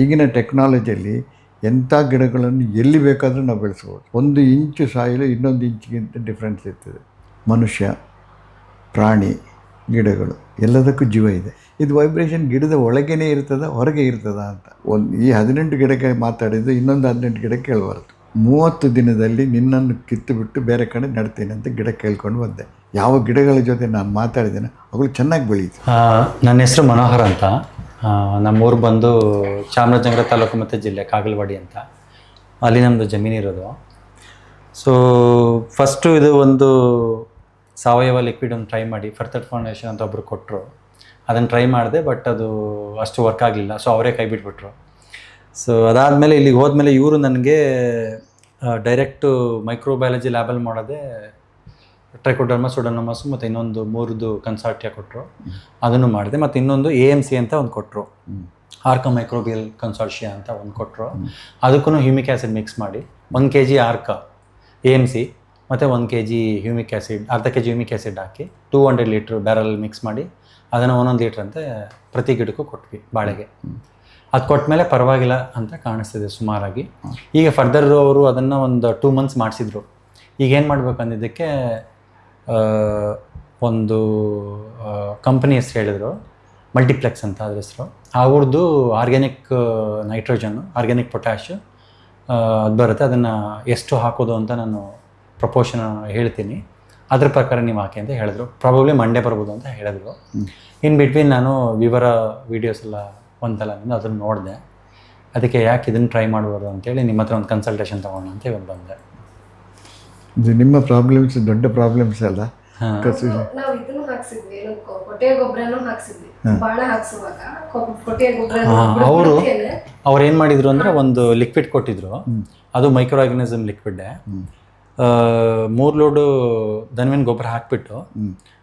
ಈಗಿನ ಟೆಕ್ನಾಲಜಿಯಲ್ಲಿ ಎಂಥ ಗಿಡಗಳನ್ನು ಎಲ್ಲಿ ಬೇಕಾದರೂ ನಾವು ಬೆಳೆಸ್ಬೋದು. ಒಂದು ಇಂಚು ಸಾಯಿಲು ಇನ್ನೊಂದು ಇಂಚಿಗಿಂತ ಡಿಫ್ರೆನ್ಸ್ ಇರ್ತದೆ. ಮನುಷ್ಯ, ಪ್ರಾಣಿ, ಗಿಡಗಳು, ಎಲ್ಲದಕ್ಕೂ ಜೀವ ಇದೆ. ಇದು ವೈಬ್ರೇಷನ್ ಗಿಡದ ಒಳಗೇನೆ ಇರ್ತದೆ, ಹೊರಗೆ ಇರ್ತದ ಅಂತ. ಒಂದು ಈ ಹದಿನೆಂಟು ಗಿಡಕ್ಕೆ ಮಾತಾಡಿದ್ದು ಇನ್ನೊಂದು ಹದಿನೆಂಟು ಗಿಡ ಕೇಳಬಾರ್ದು. ಮೂವತ್ತು ದಿನದಲ್ಲಿ ನಿನ್ನನ್ನು ಕಿತ್ತು ಬಿಟ್ಟು ಬೇರೆ ಕಡೆ ನಡ್ತೇನೆ ಅಂತ ಗಿಡ ಕೇಳ್ಕೊಂಡು ಬಂದೆ. ಯಾವ ಗಿಡಗಳ ಜೊತೆ ನಾನು ಮಾತಾಡಿದ್ದೇನೆ ಅವುಗಳು ಚೆನ್ನಾಗಿ ಬೆಳೀತು ನನ್ನ ಹೆಸರು ಮನೋಹರ್ ಅಂತ. ನಮ್ಮೂರು ಬಂದು ಚಾಮರಾಜನಗರ ತಾಲೂಕು ಮತ್ತು ಜಿಲ್ಲೆ ಕಾಗಲವಾಡಿ ಅಂತ. ಅಲ್ಲಿ ನಮ್ಮದು ಜಮೀನಿರೋದು ಸೊ ಫಸ್ಟು ಇದು ಒಂದು ಸಾವಯವ ಲಿಕ್ವಿಡ್ ಒಂದು ಟ್ರೈ ಮಾಡಿ ಫರ್ತರ್ ಫೌಂಡೇಶನ್ ಅಂತ ಒಬ್ಬರು ಕೊಟ್ಟರು ಅದನ್ನು ಟ್ರೈ ಮಾಡಿದೆ ಬಟ್ ಅದು ಅಷ್ಟು ವರ್ಕ್ ಆಗಲಿಲ್ಲ. ಸೊ ಅವರೇ ಕೈ ಬಿಟ್ಬಿಟ್ರು. ಸೊ ಅದಾದಮೇಲೆ ಇಲ್ಲಿಗೆ ಹೋದ್ಮೇಲೆ ಇವರು ನನಗೆ ಡೈರೆಕ್ಟು ಮೈಕ್ರೋಬಯಾಲಜಿ ಲ್ಯಾಬಲ್ಲಿ ಮಾಡೋದೇ ಟ್ರೈಕೋಡರ್ಮ ಸುಡೋನಮಸ್ ಮತ್ತು ಇನ್ನೊಂದು ಮೂರದು ಕನ್ಸಾರ್ಟಿಯ ಕೊಟ್ಟರು ಅದನ್ನು ಮಾಡಿದೆ. ಮತ್ತು ಇನ್ನೊಂದು ಎ ಎಂ ಸಿ ಅಂತ ಒಂದು ಕೊಟ್ಟರು ಆರ್ಕ ಮೈಕ್ರೋಬಿಯಲ್ ಕನ್ಸಾರ್ಷಿಯಾ ಅಂತ ಒಂದು ಕೊಟ್ಟರು ಅದಕ್ಕೂ ಹ್ಯೂಮಿಕ್ ಆ್ಯಸಿಡ್ ಮಿಕ್ಸ್ ಮಾಡಿ ಒಂದು ಕೆ ಜಿ ಆರ್ಕ ಎ ಎಂ ಸಿ ಮತ್ತು ಒಂದು ಕೆ ಜಿ ಹ್ಯೂಮಿಕ್ ಆ್ಯಸಿಡ್ ಅರ್ಧ ಕೆ ಜಿ ಹ್ಯೂಮಿಕ್ ಆ್ಯಸಿಡ್ ಹಾಕಿ two hundred litre barrel mix ಮಾಡಿ ಅದನ್ನು ಒಂದೊಂದು ಲೀಟ್ರ್ ಅಂತ ಪ್ರತಿ ಗಿಡಕ್ಕೂ ಕೊಟ್ವಿ ಬಾಳೆಗೆ. ಅದು ಕೊಟ್ಮೇಲೆ ಪರವಾಗಿಲ್ಲ ಅಂತ ಕಾಣಿಸ್ತಿದೆ ಸುಮಾರಾಗಿ. ಈಗ ಫರ್ದರ್ ಅವರು ಅದನ್ನು ಒಂದು ಟೂ ಮಂತ್ಸ್ ಮಾಡಿಸಿದ್ರು. ಈಗ ಏನು ಮಾಡಬೇಕು ಅಂದಿದ್ದಕ್ಕೆ ಆ, ಒಂದು ಕಂಪ್ನಿ ಹೆಸರು ಹೇಳಿದರು. ಮಲ್ಟಿಪ್ಲೆಕ್ಸ್ ಅಂತ ಅದ್ರ ಹೆಸರು. ಅವ್ರದ್ದು ಆರ್ಗ್ಯಾನಿಕ್ ನೈಟ್ರೋಜನ್ನು ಆರ್ಗ್ಯಾನಿಕ್ ಪೊಟ್ಯಾಶ್ ಅದು ಬರುತ್ತೆ. ಅದನ್ನು ಎಷ್ಟು ಹಾಕೋದು ಅಂತ ನಾನು ಪ್ರಪೋಷನ್ ಹೇಳ್ತೀನಿ. ಅದ್ರ ಪ್ರಕಾರ ನೀವು ಹಾಕಿ ಅಂತ ಹೇಳಿದ್ರು. ಪ್ರಾಬಬ್ಲಿ ಮಂಡೇ ಬರ್ಬೋದು ಅಂತ ಹೇಳಿದ್ರು. ಇನ್ ಬಿಟ್ವೀನ್ ನಾನು ವಿವರ ವೀಡಿಯೋಸ್ ಎಲ್ಲ ಒಂದಲ್ಲ ನಾನು ಅದನ್ನು ನೋಡಿದೆ. ಅದಕ್ಕೆ ಯಾಕೆ ಇದನ್ನು ಟ್ರೈ ಮಾಡ್ಬೋದು ಅಂತೇಳಿ ನಿಮ್ಮ ಹತ್ರ ಒಂದು ಕನ್ಸಲ್ಟೇಷನ್ ತೊಗೋಣ ಅಂತ ಇವಾಗ ಬಂದೆ. ಇದು ನಿಮ್ಮ ಪ್ರಾಬ್ಲಮ್ಸ್ ದೊಡ್ಡ ಪ್ರಾಬ್ಲಮ್ಸ್ ಅಲ್ಲ? ಹಾಂ. ನಾವು ಇದನ್ನು ಹಾಕ್ಸಿದ್ವಿ ಏನು ಕೊ- ಗೊಬ್ಬರನು ಹಾಕ್ಸಿದ್ವಿ. ಬಾಳೆ ಹಾಕ್ಸುವಾಗ ಕೊ- ಕೊಟ್ಟಿಗೆ ಗೊಬ್ಬರ ಅವರು ಅವ್ರು ಏನು ಮಾಡಿದ್ರು ಅಂದರೆ ಒಂದು ಲಿಕ್ವಿಡ್ ಕೊಟ್ಟಿದ್ರು. ಅದು ಮೈಕ್ರೋ ಆರ್ಗನಿಸಮ್ ಲಿಕ್ವಿಡ್ ಮೂರು ಲೋಡು ದನವಿನ ಗೊಬ್ಬರ ಹಾಕ್ಬಿಟ್ಟು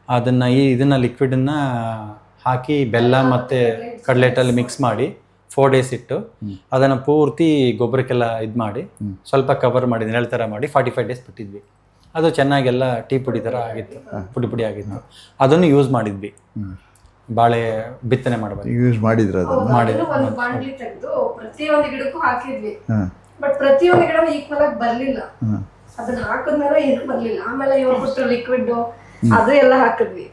ಅದನ್ನ ಈ ಇದನ್ನ ಲಿಕ್ವಿಡನ್ನು ಹಾಕಿ ಬೆಲ್ಲ ಮತ್ತೆ ಕಡಲೆಟಲ್ಲಿ ಮಿಕ್ಸ್ ಮಾಡಿ ಫೋರ್ ಡೇಸ್ ಇಟ್ಟು ಅದನ್ನು ಪೂರ್ತಿ ಗೊಬ್ಬರಕ್ಕೆಲ್ಲ ಇದು ಮಾಡಿ ಸ್ವಲ್ಪ ಕವರ್ ಮಾಡಿ ನೆರಳು ಥರ ಮಾಡಿ ಫಾರ್ಟಿ ಫೈವ್ ಡೇಸ್ ಬಿಟ್ಟಿದ್ವಿ. ಅದು ಚೆನ್ನಾಗೆಲ್ಲ ಟೀ ಪುಡಿ ಥರ ಆಗಿತ್ತು ಪುಡಿ ಪುಡಿ ಆಗಿತ್ತು. ಅದನ್ನು ಯೂಸ್ ಮಾಡಿದ್ವಿ. ಬಾಳೆ ಬಿತ್ತನೆ ಮಾಡಬಾರ್ದು. ಯೂಸ್ ಮಾಡಿದ್ರು ಅದನ್ನು? ಮಾಡಿದ್ರು ಒಂದು ಬಾಂಡ್ಲಿ ತೆಗೆದು ಪ್ರತಿಯೊಂದು ಗಿಡಕ್ಕೂ ಹಾಕಿದ್ವಿ. ಬಟ್ ಪ್ರತಿಯೊಂದು ಗಿಡ ಈಕ್ವಲ್ ಆಗಿ ಬರಲಿಲ್ಲ. ಅದನ್ನ ಹಾಕಿದ್ಮೇಲೆ ಏನು ಬರಲಿಲ್ಲ. ಆಮೇಲೆ ಇವ್ರು ಕೊಟ್ಟರು ಲಿಕ್ವಿಡ್ ಅದು ಎಲ್ಲ ಹಾಕಿದ್ವಿ.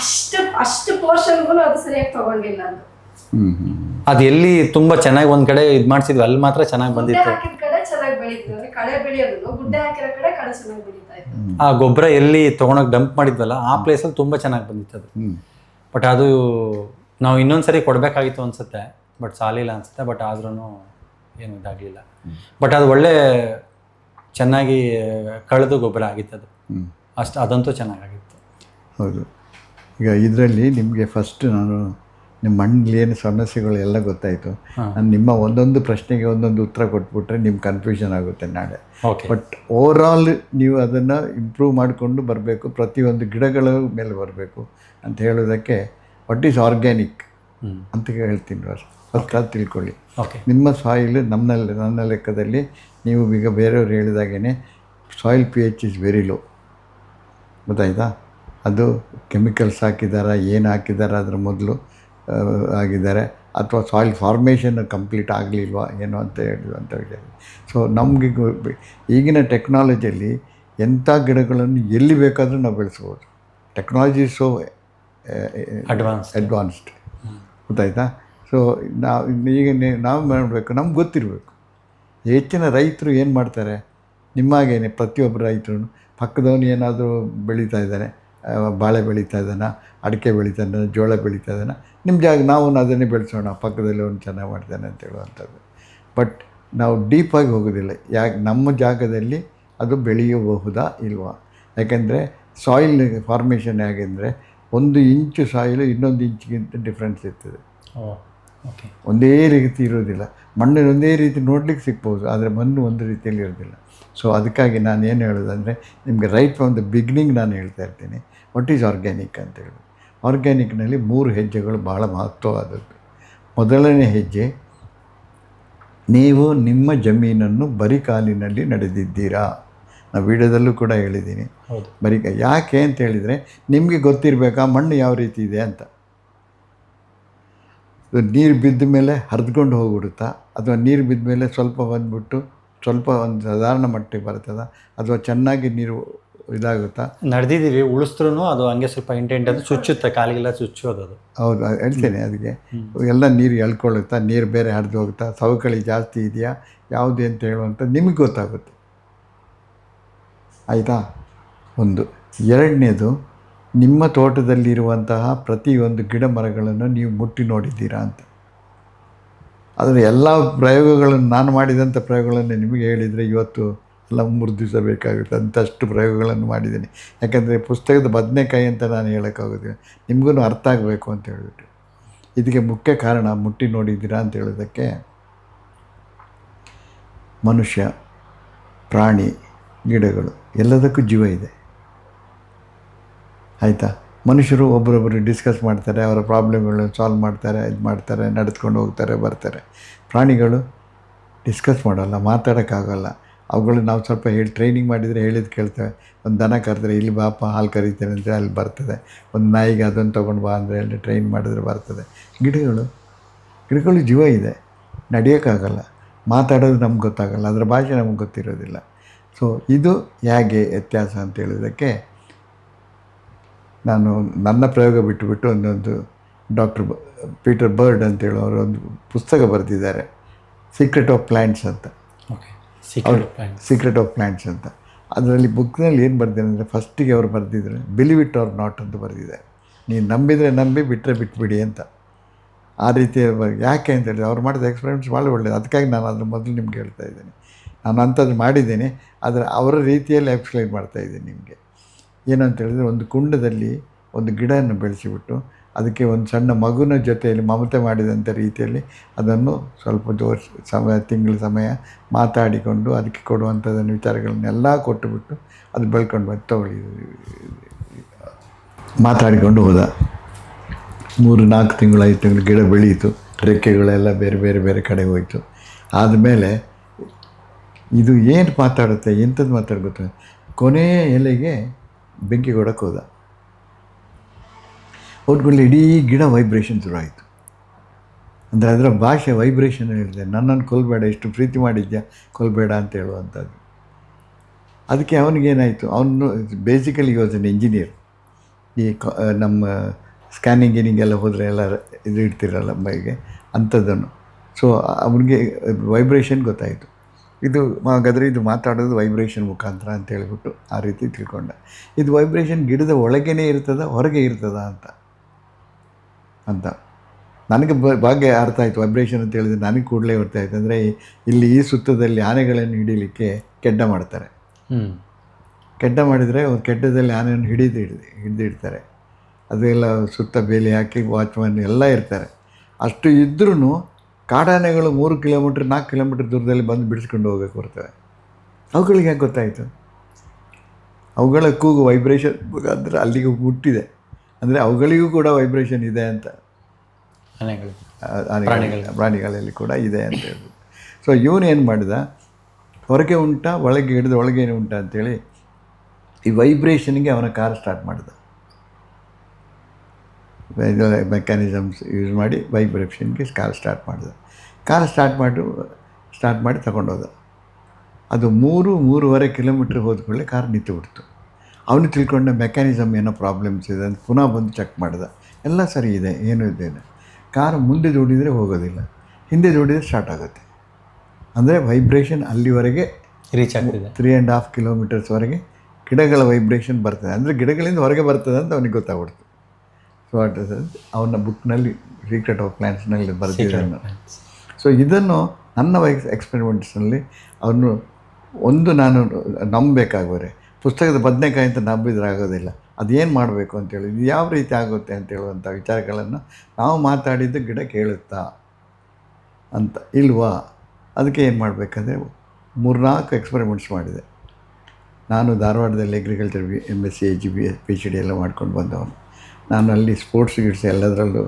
ಅಷ್ಟು ಅಷ್ಟು ಪೋರ್ಷನ್ಗೂ ಅದು ಸರಿಯಾಗಿ ತಗೊಂಡಿಲ್ಲ ಅದು. ಹ್ಞೂ ಹ್ಞೂ ಅದು ಎಲ್ಲಿ ತುಂಬಾ ಚೆನ್ನಾಗಿ ಒಂದ್ ಕಡೆ ಇದು ಮಾಡ್ಸಿದ್ವಿ ಅಲ್ಲಿ ಮಾತ್ರ ಚೆನ್ನಾಗಿ ಬಂದಿತ್ತು. ಹಾಕಿದ ಕಡೆ ಚೆನ್ನಾಗಿ ಬೆಳೀತಿದ್ವಿ ಅಂದ್ರೆ ಕಳೆ ಬೆಳೆಯೋದು ಗುಡ್ಡೆ ಹಾಕಿರೋ ಕಡೆ ಕಳೆ ಚೆನ್ನಾಗಿ ಬೆಳೀತಾ ಇತ್ತು. ಆ ಗೊಬ್ಬರ ಎಲ್ಲಿ ತಗೊಂಡೋಗಿ ಡಂಪ್ ಮಾಡಿದ್ವಲ್ಲ ಆ ಪ್ಲೇಸಲ್ಲಿ ತುಂಬಾ ಚೆನ್ನಾಗಿ ಬಂದಿತ್ತು ಅದು. ಬಟ್ ಅದು ನಾವು ಇನ್ನೊಂದ್ಸರಿ ಕೊಡಬೇಕಾಗಿತ್ತು ಅನ್ಸುತ್ತೆ ಬಟ್ ಸಾಲಿಲ್ಲ ಅನ್ಸುತ್ತೆ ಬಟ್ ಆದ್ರೂ ಏನು ಇದಾಗಲಿಲ್ಲ. ಬಟ್ ಅದು ಒಳ್ಳೆ ಚೆನ್ನಾಗಿ ಕಳೆದು ಗೊಬ್ಬರ ಆಗಿತ್ತು ಅದು. ಅಷ್ಟು ಅದಂತೂ ಚೆನ್ನಾಗಾಗಿತ್ತು ಹೌದು. ಈಗ ಇದರಲ್ಲಿ ನಿಮಗೆ ಫಸ್ಟ್ ನಾನು ನಿಮ್ಮ ಮಣ್ಣಲ್ಲಿ ಏನು ಸಮಸ್ಯೆಗಳು ಎಲ್ಲ ಗೊತ್ತಾಯಿತು. ನಾನು ನಿಮ್ಮ ಒಂದೊಂದು ಪ್ರಶ್ನೆಗೆ ಒಂದೊಂದು ಉತ್ತರ ಕೊಟ್ಬಿಟ್ರೆ ನಿಮ್ಮ ಕನ್ಫ್ಯೂಷನ್ ಆಗುತ್ತೆ ನಾಳೆ. ಬಟ್ ಓವರಾಲ್ ನೀವು ಅದನ್ನು ಇಂಪ್ರೂವ್ ಮಾಡಿಕೊಂಡು ಬರಬೇಕು. ಪ್ರತಿಯೊಂದು ಗಿಡಗಳ ಮೇಲೆ ಬರಬೇಕು ಅಂತ ಹೇಳೋದಕ್ಕೆ ವಾಟ್ ಈಸ್ ಆರ್ಗ್ಯಾನಿಕ್ ಅಂತ ಹೇಳ್ತೀನಿ ಫಸ್ಟ್ ಫಸ್ಟ್ ಅದು ತಿಳ್ಕೊಳ್ಳಿ. ಓಕೆ ನಿಮ್ಮ ಸಾಯಿಲ್ ನಮ್ಮಲ್ಲಿ ನನ್ನ ಲೆಕ್ಕದಲ್ಲಿ ನೀವು ಈಗ ಬೇರೆಯವ್ರು ಹೇಳಿದಾಗೇ soil P H is very low ಗೊತ್ತಾಯ್ತಾ? ಅದು ಕೆಮಿಕಲ್ಸ್ ಹಾಕಿದಾರ ಏನು ಹಾಕಿದಾರ ಅದ್ರ ಮೊದಲು. ಆಗಿದ್ದಾರೆ. ಅಥವಾ ಸಾಯಿಲ್ ಫಾರ್ಮೇಷನ್ ಕಂಪ್ಲೀಟ್ ಆಗಲಿಲ್ವಾ ಏನೋ ಅಂತ ಹೇಳಿದ್ರು ಅಂತ ವಿಚಾರ ಸೊ ನಮಗೆ ಈಗಿನ ಟೆಕ್ನಾಲಜಿಯಲ್ಲಿ ಎಂಥ ಗಿಡಗಳನ್ನು ಎಲ್ಲಿ ಬೇಕಾದರೂ ನಾವು ಬೆಳೆಸ್ಬೋದು. ಟೆಕ್ನಾಲಜಿ ಸೊ ಅಡ್ವಾನ್ಸ್ ಅಡ್ವಾನ್ಸ್ಡ್ ಗೊತ್ತಾಯ್ತಾ? ಸೊ ನಾವು ಈಗ ನಾವು ಮಾಡಬೇಕು ನಮ್ಗೆ ಗೊತ್ತಿರಬೇಕು. ಹೆಚ್ಚಿನ ರೈತರು ಏನು ಮಾಡ್ತಾರೆ? ನಿಮ್ಮಾಗೇನೆ ಪ್ರತಿಯೊಬ್ಬ ರೈತರು ಪಕ್ಕದವನು ಏನಾದರೂ ಬೆಳೀತಾ ಇದ್ದಾನೆ. ಆ, ಬಾಳೆ ಬೆಳೀತಾ ಇದ್ದಾನೆ? ಅಡಿಕೆ ಬೆಳೀತಾ ಇದ್ದಾನೆ? ಜೋಳ ಬೆಳೀತಾ ಇದ್ದಾನೆ? ನಿಮ್ಮ ಜಾಗ ನಾವು ಅದನ್ನೇ ಬೆಳೆಸೋಣ ಪಕ್ಕದಲ್ಲಿ ಅವನು ಚೆನ್ನಾಗಿ ಮಾಡ್ತಾನೆ ಅಂತ ಹೇಳುವಂಥದ್ದು. ಬಟ್ ನಾವು ಡೀಪಾಗಿ ಹೋಗೋದಿಲ್ಲ. ಯಾಕೆ ನಮ್ಮ ಜಾಗದಲ್ಲಿ ಅದು ಬೆಳೆಯಬಹುದಾ ಇಲ್ವಾ? ಯಾಕೆಂದರೆ ಸಾಯಿಲ್ ಫಾರ್ಮೇಷನ್ ಹೇಗೆಂದರೆ ಒಂದು ಇಂಚು ಸಾಯಿಲು ಇನ್ನೊಂದು ಇಂಚಿಗಿಂತ ಡಿಫ್ರೆನ್ಸ್ ಇರ್ತದೆ. ಓಕೆ ಒಂದೇ ರೀತಿ ಇರೋದಿಲ್ಲ. ಮಣ್ಣಿನ ಒಂದೇ ರೀತಿ ನೋಡ್ಲಿಕ್ಕೆ ಸಿಗ್ಬೋದು ಆದರೆ ಮಣ್ಣು ಒಂದು ರೀತಿಯಲ್ಲಿ ಇರೋದಿಲ್ಲ. ಸೊ ಅದಕ್ಕಾಗಿ ನಾನು ಏನು ಹೇಳೋದಂದರೆ ನಿಮಗೆ ರೈಟ್ ಫ್ರಮ್ ದ ಬಿಗ್ನಿಂಗ್ ನಾನು ಹೇಳ್ತಾ ಇರ್ತೀನಿ. ವಾಟ್ ಈಸ್ ಆರ್ಗ್ಯಾನಿಕ್ ಅಂತ ಹೇಳಿ. ಆರ್ಗ್ಯಾನಿಕ್ನಲ್ಲಿ ಮೂರು ಹೆಜ್ಜೆಗಳು ಭಾಳ ಮಹತ್ವವಾದದ್ದು. ಮೊದಲನೇ ಹೆಜ್ಜೆ ನೀವು ನಿಮ್ಮ ಜಮೀನನ್ನು ಬರಿ ಕಾಲಿನಲ್ಲಿ ನಡೆದಿದ್ದೀರಾ? ನಾವು ವಿಡಿಯೋದಲ್ಲೂ ಕೂಡ ಹೇಳಿದ್ದೀನಿ. ಬರೀ ಯಾಕೆ ಅಂತ ಹೇಳಿದರೆ ನಿಮಗೆ ಗೊತ್ತಿರಬೇಕಾ ಮಣ್ಣು ಯಾವ ರೀತಿ ಇದೆ ಅಂತ. ನೀರು ಬಿದ್ದ ಮೇಲೆ ಹರಿದ್ಕೊಂಡು ಹೋಗ್ಬಿಡುತ್ತಾ ಅಥವಾ ನೀರು ಬಿದ್ದ ಮೇಲೆ ಸ್ವಲ್ಪ ಬಂದ್ಬಿಟ್ಟು ಸ್ವಲ್ಪ ಒಂದು ಸಾಧಾರಣ ಮಟ್ಟಿಗೆ ಬರ್ತದ? ಅಥವಾ ಚೆನ್ನಾಗಿ ನೀರು ಇದಾಗುತ್ತಾ? ನಡೆದಿದ್ದೀವಿ ಉಳಿಸ್ತ್ರೂ ಅದು ಹಂಗೆ ಸ್ವಲ್ಪ ಇಂಟೆಂಟ್ ಅದು ಚುಚ್ಚುತ್ತೆ ಕಾಲಿಗೆಲ್ಲ ಚುಚ್ಚೋದು ಅದು ಹೌದು ಹೇಳ್ತೇನೆ ಅದಕ್ಕೆ ಎಲ್ಲ ನೀರು ಎಳ್ಕೊಳ್ಳುತ್ತಾ ನೀರು ಬೇರೆ ಹರಿದು ಹೋಗುತ್ತಾ ಸವಕಳಿ ಜಾಸ್ತಿ ಇದೆಯಾ? ಯಾವುದು ಅಂತ ಹೇಳುವಂಥ ನಿಮಗೆ ಗೊತ್ತಾಗುತ್ತೆ. ಆಯಿತಾ? ಒಂದು. ಎರಡನೇದು ನಿಮ್ಮ ತೋಟದಲ್ಲಿರುವಂತಹ ಪ್ರತಿಯೊಂದು ಗಿಡ ಮರಗಳನ್ನು ನೀವು ಮುಟ್ಟಿ ನೋಡಿದ್ದೀರಾ ಅಂತ. ಅದರ ಎಲ್ಲ ಪ್ರಯೋಗಗಳನ್ನು ನಾನು ಮಾಡಿದಂಥ ಪ್ರಯೋಗಗಳನ್ನು ನಿಮಗೆ ಹೇಳಿದರೆ ಇವತ್ತು ಎಲ್ಲ ಮೂರು ದಿವಸ ಬೇಕಾಗುತ್ತೆ ಅಂತಷ್ಟು ಪ್ರಯೋಗಗಳನ್ನು ಮಾಡಿದ್ದೀನಿ. ಯಾಕೆಂದರೆ ಪುಸ್ತಕದ ಬದನೆಕಾಯಿ ಅಂತ ನಾನು ಹೇಳೋಕ್ಕಾಗೋದಿಲ್ಲ. ನಿಮಗೂ ಅರ್ಥ ಆಗಬೇಕು ಅಂತ ಹೇಳಿಬಿಟ್ಟು. ಇದಕ್ಕೆ ಮುಖ್ಯ ಕಾರಣ ಮುಟ್ಟಿ ನೋಡಿದ್ದೀರಾ ಅಂತ ಹೇಳೋದಕ್ಕೆ ಮನುಷ್ಯ, ಪ್ರಾಣಿ, ಗಿಡಗಳು ಎಲ್ಲದಕ್ಕೂ ಜೀವ ಇದೆ. ಆಯಿತಾ? ಮನುಷ್ಯರು ಒಬ್ಬರೊಬ್ಬರು ಡಿಸ್ಕಸ್ ಮಾಡ್ತಾರೆ, ಅವರ ಪ್ರಾಬ್ಲಮ್ಗಳನ್ನ ಸಾಲ್ವ್ ಮಾಡ್ತಾರೆ, ಇದು ಮಾಡ್ತಾರೆ ನಡೆದುಕೊಂಡು ಹೋಗ್ತಾರೆ, ಬರ್ತಾರೆ. ಪ್ರಾಣಿಗಳು ಡಿಸ್ಕಸ್ ಮಾಡೋಲ್ಲ, ಮಾತಾಡೋಕ್ಕಾಗಲ್ಲ. ಅವುಗಳು ನಾವು ಸ್ವಲ್ಪ ಹೇಳಿ ಟ್ರೈನಿಂಗ್ ಮಾಡಿದರೆ ಹೇಳಿದ್ದು ಕೇಳ್ತೇವೆ. ಒಂದು ದನ ಕರೆದ್ರೆ, ಇಲ್ಲಿ ಬಾಪ ಹಾಲು ಕರೀತೇನೆ ಅಂದರೆ ಅಲ್ಲಿ ಬರ್ತದೆ. ಒಂದು ನಾಯಿಗೆ ಅದನ್ನು ತೊಗೊಂಡು ಬಾ ಅಂದರೆ ಅಲ್ಲಿ ಟ್ರೈನ್ ಮಾಡಿದ್ರೆ ಬರ್ತದೆ. ಗಿಡಗಳು ಗಿಡಗಳು ಜೀವ ಇದೆ. ನಡೆಯೋಕ್ಕಾಗಲ್ಲ. ಮಾತಾಡೋದು ನಮ್ಗೆ ಗೊತ್ತಾಗಲ್ಲ. ಅದರ ಭಾಷೆ ನಮ್ಗೆ ಗೊತ್ತಿರೋದಿಲ್ಲ. ಸೊ ಇದು ಹೇಗೆ ವ್ಯತ್ಯಾಸ ಅಂತ ಹೇಳೋದಕ್ಕೆ ನಾನು ನನ್ನ ಪ್ರಯೋಗ ಬಿಟ್ಟುಬಿಟ್ಟು ಒಂದೊಂದು ಡಾಕ್ಟರ್ ಪೀಟರ್ ಬರ್ಡ್ ಅಂತೇಳಿ ಅವರು ಒಂದು ಪುಸ್ತಕ ಬರೆದಿದ್ದಾರೆ. ಸೀಕ್ರೆಟ್ ಆಫ್ ಪ್ಲ್ಯಾಂಟ್ಸ್ ಅಂತ. ಓಕೆ ಸೀಕ್ರೆಟ್ ಆಫ್ ಪ್ಲ್ಯಾಂಟ್ಸ್ ಅಂತ. ಅದರಲ್ಲಿ ಬುಕ್ನಲ್ಲಿ ಏನು ಬರ್ದಿದ್ದಾರೆ ಅಂದರೆ ಫಸ್ಟಿಗೆ ಅವರು ಬರೆದಿದ್ದಾರೆ ಬಿಲಿವ್ ಇಟ್ ಆರ್ ನಾಟ್ ಅಂತ ಬರೆದಿದ್ದಾರೆ. ನೀನು ನಂಬಿದರೆ ನಂಬಿ ಬಿಟ್ಟರೆ ಬಿಟ್ಬಿಡಿ ಅಂತ. ಆ ರೀತಿಯ ಯಾಕೆ ಅಂತ ಹೇಳಿದ್ರೆ ಅವ್ರು ಮಾಡಿದ ಎಕ್ಸ್ಪೀರಿಯೆನ್ಸ್ ಭಾಳ ಒಳ್ಳೆಯದು ಅದಕ್ಕಾಗಿ ನಾನು ಅದ್ರ ಮೊದಲು ನಿಮ್ಗೆ ಹೇಳ್ತಾ ಇದ್ದೀನಿ. ನಾನು ಅಂಥದ್ದು ಮಾಡಿದ್ದೀನಿ ಆದರೆ ಅವರ ರೀತಿಯಲ್ಲಿ ಎಕ್ಸ್ಪ್ಲೈನ್ ಮಾಡ್ತಾ ಇದ್ದೀನಿ ನಿಮಗೆ. ಏನು ಹೇಳಿದರೆ ಒಂದು ಕುಂಡದಲ್ಲಿ ಒಂದು ಗಿಡವನ್ನು ಬೆಳೆಸಿಬಿಟ್ಟು ಅದಕ್ಕೆ ಒಂದು ಸಣ್ಣ ಮಗುವಿನ ಜೊತೆಯಲ್ಲಿ ಮಮತೆ ಮಾಡಿದಂಥ ರೀತಿಯಲ್ಲಿ ಅದನ್ನು ಸ್ವಲ್ಪ ಜೋರ್ ಸಮಯ, ತಿಂಗಳ ಸಮಯ ಮಾತಾಡಿಕೊಂಡು ಅದಕ್ಕೆ ಕೊಡುವಂಥದ್ದನ್ನು ವಿಚಾರಗಳನ್ನೆಲ್ಲ ಕೊಟ್ಟುಬಿಟ್ಟು ಅದು ಬೆಳ್ಕೊಂಡು ಬಂದು ತಗೊಳ್ಳಿ. ಮಾತಾಡಿಕೊಂಡು ಹೋದ. ಮೂರು, ನಾಲ್ಕು ತಿಂಗಳು, ಐದು ತಿಂಗಳು ಗಿಡ ಬೆಳೀತು. ರೆಕ್ಕೆಗಳೆಲ್ಲ ಬೇರೆ ಬೇರೆ ಬೇರೆ ಕಡೆ ಹೋಯಿತು. ಆದಮೇಲೆ ಇದು ಏನು ಮಾತಾಡುತ್ತೆ, ಎಂಥದ್ದು ಮಾತಾಡ್ಬೋದು ಕೊನೆಯ ಎಲೆಗೆ ಬೆಂಕಿ ಕೊಡೋಕ್ಕೋದ ಹೋದ. ಇಡೀ ಗಿಡ ವೈಬ್ರೇಷನ್ ಶುರು ಆಯಿತು. ಅಂದರೆ ಅದರ ಭಾಷೆ ವೈಬ್ರೇಷನ್ ಹೇಳಿದೆ ನನ್ನನ್ನು ಕೊಲ್ಲಬೇಡ ಎಷ್ಟು ಪ್ರೀತಿ ಮಾಡಿದ್ಯಾ? ಕೊಲ್ಲಬೇಡ ಅಂತ ಹೇಳುವಂಥದ್ದು. ಅದಕ್ಕೆ ಅವನಿಗೇನಾಯಿತು ಅವನು ಬೇಸಿಕಲಿ ವಾಸ್ ಇಂಜಿನಿಯರ್ ಈ ನಮ್ಮ ಸ್ಕ್ಯಾನಿಂಗ್ ಗಿನಿಂಗ್ ಎಲ್ಲ ಹೋದರೆ ಎಲ್ಲ ಇದು ಇಡ್ತಿರಲ್ಲ ಬೈಗೆ ಅಂಥದ್ದನ್ನು. ಸೊ ಅವನಿಗೆ ವೈಬ್ರೇಷನ್ ಗೊತ್ತಾಯಿತು. ಇದು ಹಾಗಾದರೆ ಇದು ಮಾತಾಡೋದು ವೈಬ್ರೇಷನ್ ಮುಖಾಂತರ ಅಂತ ಹೇಳಿಬಿಟ್ಟು ಆ ರೀತಿ ತಿಳ್ಕೊಂಡೆ. ಇದು ವೈಬ್ರೇಷನ್ ಗಿಡದ ಒಳಗೇನೆ ಇರ್ತದ ಹೊರಗೆ ಇರ್ತದ ಅಂತ. ಅಂತ. ನನಗೆ ಬ ಭಾಗ್ಯ ಅರ್ಥ ಆಯಿತು. ವೈಬ್ರೇಷನ್ ಅಂತ ಹೇಳಿದ್ರೆ ನನಗೆ ಕೂಡಲೇ ಅರ್ಥ ಆಯಿತು. ಅಂದರೆ ಇಲ್ಲಿ ಈ ಸುತ್ತದಲ್ಲಿ ಆನೆಗಳನ್ನು ಹಿಡೀಲಿಕ್ಕೆ ಕೆಡ್ಡ ಮಾಡ್ತಾರೆ. ಹ್ಞೂ ಕೆಡ್ಡ ಮಾಡಿದರೆ ಒಂದು ಕೆಡ್ಡದಲ್ಲಿ ಆನೆಯನ್ನು ಹಿಡಿದು ಹಿಡಿದು ಹಿಡಿದಿಡ್ತಾರೆ ಅದೆಲ್ಲ ಸುತ್ತ ಬೇಲಿ ಹಾಕಿ ವಾಚ್ಮನ್ ಎಲ್ಲ ಇರ್ತಾರೆ. ಅಷ್ಟು ಇದ್ರೂ ಕಾಡಾನೆಗಳು ಮೂರು ಕಿಲೋಮೀಟ್ರ್ ನಾಲ್ಕು ಕಿಲೋಮೀಟ್ರ್ ದೂರದಲ್ಲಿ ಬಂದು ಬಿಡಿಸ್ಕೊಂಡು ಹೋಗಬೇಕು ಬರ್ತವೆ ಅವುಗಳಿಗೆ ಯಾಕೆ ಗೊತ್ತಾಯಿತು? ಅವುಗಳ ಕೂಗು ವೈಬ್ರೇಷನ್ ಅಂದರೆ ಅಲ್ಲಿಗೆ ಹುಟ್ಟಿದೆ. ಅಂದರೆ ಅವುಗಳಿಗೂ ಕೂಡ ವೈಬ್ರೇಷನ್ ಇದೆ ಅಂತ. ಆನೆಗಳು. ಪ್ರಾಣಿಗಳಲ್ಲಿ ಕೂಡ ಇದೆ ಅಂತ ಹೇಳ್ಬೋದು. ಸೊ ಇವನು ಏನು ಮಾಡಿದ? ಹೊರಗೆ ಉಂಟಾ ಒಳಗೆ ಹಿಡಿದು ಒಳಗೆ ಏನು ಉಂಟಾ ಅಂತೇಳಿ ಈ ವೈಬ್ರೇಷನ್ಗೆ ಅವನ ಕಾರ್ ಸ್ಟಾರ್ಟ್ ಮಾಡಿದ. ಮೆಕ್ಯಾನಿಸಮ್ಸ್ ಯೂಸ್ ಮಾಡಿ ವೈಬ್ರೇಷನ್ಗೆ ಕಾರ್ ಸ್ಟಾರ್ಟ್ ಮಾಡಿದ. ಕಾರ್ ಸ್ಟಾರ್ಟ್ ಮಾಡಿ ಸ್ಟಾರ್ಟ್ ಮಾಡಿ ತಗೊಂಡೋದ. ಅದು ಮೂರು ಮೂರುವರೆ ಕಿಲೋಮೀಟ್ರ್ ಹೋದ್ಕೊಳ್ಳೆ ಕಾರ್ ನಿಂತು ಬಿಡ್ತು. ಅವನು ತಿಳ್ಕೊಂಡ ಮೆಕ್ಯಾನಿಸಮ್ ಏನೋ ಪ್ರಾಬ್ಲಮ್ಸ್ ಇದೆ ಅಂತ ಪುನಃ ಬಂದು ಚೆಕ್ ಮಾಡಿದ. ಎಲ್ಲ ಸರಿ ಇದೆ ಏನೂ ಇದ್ದೇನೆ ಕಾರ್ ಮುಂದೆ ದೂಡಿದರೆ ಹೋಗೋದಿಲ್ಲ. ಹಿಂದೆ ದೂಡಿದರೆ ಸ್ಟಾರ್ಟ್ ಆಗುತ್ತೆ. ಅಂದರೆ ವೈಬ್ರೇಷನ್ ಅಲ್ಲಿವರೆಗೆ ರೀಚ್ ಆಗ್ತದೆ. ತ್ರೀ ಆ್ಯಂಡ್ ಹಾಫ್ ಕಿಲೋಮೀಟರ್ಸ್ವರೆಗೆ ಗಿಡಗಳ ವೈಬ್ರೇಷನ್ ಬರ್ತದೆ. ಅಂದರೆ ಗಿಡಗಳಿಂದ ಹೊರಗೆ ಬರ್ತದೆ ಅಂತ ಅವನಿಗೆ ಗೊತ್ತಾಗ್ಬಿಡ್ತು. ಸೊ ಅವನ ಬುಕ್ನಲ್ಲಿ ಸೀಕ್ರೆಟ್ ಆಫ್ ಪ್ಲ್ಯಾನ್ಸ್ನಲ್ಲಿ ಬರೆದಿದ್ದಾನೆ ಸೊ ಇದನ್ನು ನನ್ನ ವೈಸ್ ಎಕ್ಸ್ಪೆರಿಮೆಂಟ್ಸ್ನಲ್ಲಿ ಅವನು ಒಂದು ನಾನು ನಂಬಬೇಕಾಗೋರೆ ಪುಸ್ತಕದ ಬದನೆಕಾಯಿ ಅಂತ ನಂಬಿದ್ರೆ ಆಗೋದಿಲ್ಲ. ಅದೇನು ಮಾಡಬೇಕು ಅಂತೇಳಿ ಇದು ಯಾವ ರೀತಿ ಆಗುತ್ತೆ ಅಂತ ಹೇಳುವಂಥ ವಿಚಾರಗಳನ್ನು ನಾವು ಮಾತಾಡಿದ್ದು ಗಿಡ ಕೇಳುತ್ತಾ ಅಂತ ಇಲ್ವಾ? ಅದಕ್ಕೆ ಏನು ಮಾಡಬೇಕಂದ್ರೆ ಮೂರ್ನಾಲ್ಕು ಎಕ್ಸ್ಪೆರಿಮೆಂಟ್ಸ್ ಮಾಡಿದೆ. ನಾನು ಧಾರವಾಡದಲ್ಲಿ agriculture B M S C H B S P H D ಎಲ್ಲ ಮಾಡ್ಕೊಂಡು ಬಂದವನು. ನಾನು ಅಲ್ಲಿ ಸ್ಪೋರ್ಟ್ಸ್ ಗಿಡ್ಸ್ ಎಲ್ಲದರಲ್ಲೂ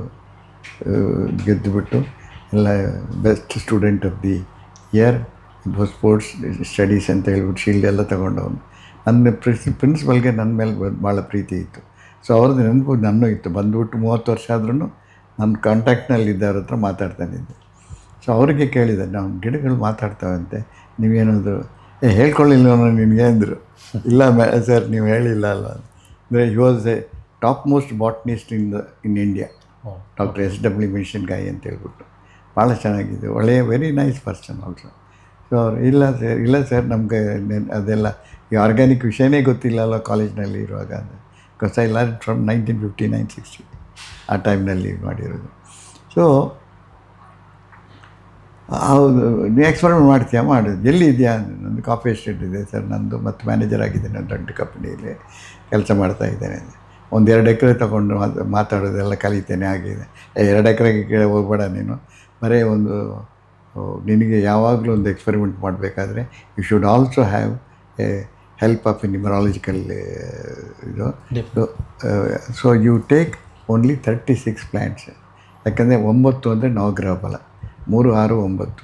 ಗೆದ್ದುಬಿಟ್ಟು ಎಲ್ಲ best student of the year sports studies ಅಂತ ಹೇಳ್ಬಿಟ್ಟು ಶೀಲ್ಡ್ ಎಲ್ಲ ತಗೊಂಡವನು. ನನ್ನ ಪ್ರಿನ್ಸ್ ಪ್ರಿನ್ಸಿಪಲ್ಗೆ ನನ್ನ ಮೇಲೆ ಭಾಳ ಪ್ರೀತಿ ಇತ್ತು. ಸೊ ಅವ್ರದ್ದು ನೆನಪು ನನ್ನೂ ಇತ್ತು. ಬಂದುಬಿಟ್ಟು ಮೂವತ್ತು ವರ್ಷ ಆದ್ರೂ ನನ್ನ ಕಾಂಟ್ಯಾಕ್ಟ್ನಲ್ಲಿ ಇದ್ದವ್ರ ಹತ್ರ ಮಾತಾಡ್ತಾನಿದ್ದೆ ಸೊ ಅವರಿಗೆ ಕೇಳಿದೆ, ನಾವು ಗಿಡಗಳು ಮಾತಾಡ್ತಾವಂತೆ, ನೀವೇನಾದರೂ, ಏ ಹೇಳ್ಕೊಳ್ಳಿಲ್ಲ ನಿನಗೆ? ಅಂದರು. ಇಲ್ಲ ಮ್ಯಾ ಸರ್, ನೀವು ಹೇಳಿಲ್ಲ ಅಲ್ಲ ಅಂದರೆ you top most botanist in the in India doctor S W ಮಿಷನ್ಗಾಯಿ ಅಂತ ಹೇಳ್ಬಿಟ್ಟು. ಭಾಳ ಚೆನ್ನಾಗಿದೆ. ಒಳ್ಳೆಯ very nice person also so ಅವ್ರು ಇಲ್ಲ ಸರ್ ಇಲ್ಲ ಸರ್ ನಮಗೆ ಅದೆಲ್ಲ ಈ ಆರ್ಗ್ಯಾನಿಕ್ ವಿಷಯನೇ ಗೊತ್ತಿಲ್ಲಲ್ಲ ಕಾಲೇಜ್ನಲ್ಲಿ ಇರುವಾಗ ಅಂದರೆ because I learn from nineteen fifty nine sixty ಆ ಟೈಮ್ನಲ್ಲಿ ಮಾಡಿರೋದು. ಸೊ ಹೌದು ನೀವು ಎಕ್ಸ್ಪರಿಮೆಂಟ್ ಮಾಡ್ತೀಯಾ? ಮಾಡು. ಎಲ್ಲಿದೆಯಾ? ನಂದು ಕಾಫಿ ಎಸ್ಟೇಟ್ ಇದೆ ಸರ್ ನಂದು ಮತ್ತು ಮ್ಯಾನೇಜರ್ ಆಗಿದ್ದೇನೆ ದೊಡ್ಡ ಕಂಪ್ನಿಯಲ್ಲಿ ಕೆಲಸ ಮಾಡ್ತಾ ಇದ್ದೇನೆ. ಒಂದು ಎರಡು ಎಕರೆ ತಗೊಂಡು ಮಾತು ಮಾತಾಡೋದೆಲ್ಲ ಕಲಿತೇನೆ ಆಗಿದೆ ಎರಡು ಎಕರೆಗೆ ಕೇಳಿ ಹೋಗ್ಬೇಡ ನೀನು. ಬರೀ ಒಂದು ನಿನಗೆ ಯಾವಾಗಲೂ ಒಂದು ಎಕ್ಸ್ಪೆರಿಮೆಂಟ್ ಮಾಡಬೇಕಾದ್ರೆ you should also have a help of numerological ಇದು. So you take only thirty six plants ಯಾಕಂದರೆ ಒಂಬತ್ತು ಅಂದರೆ ನವಗ್ರಹ ಬಲ ಮೂರು ಆರು ಒಂಬತ್ತು.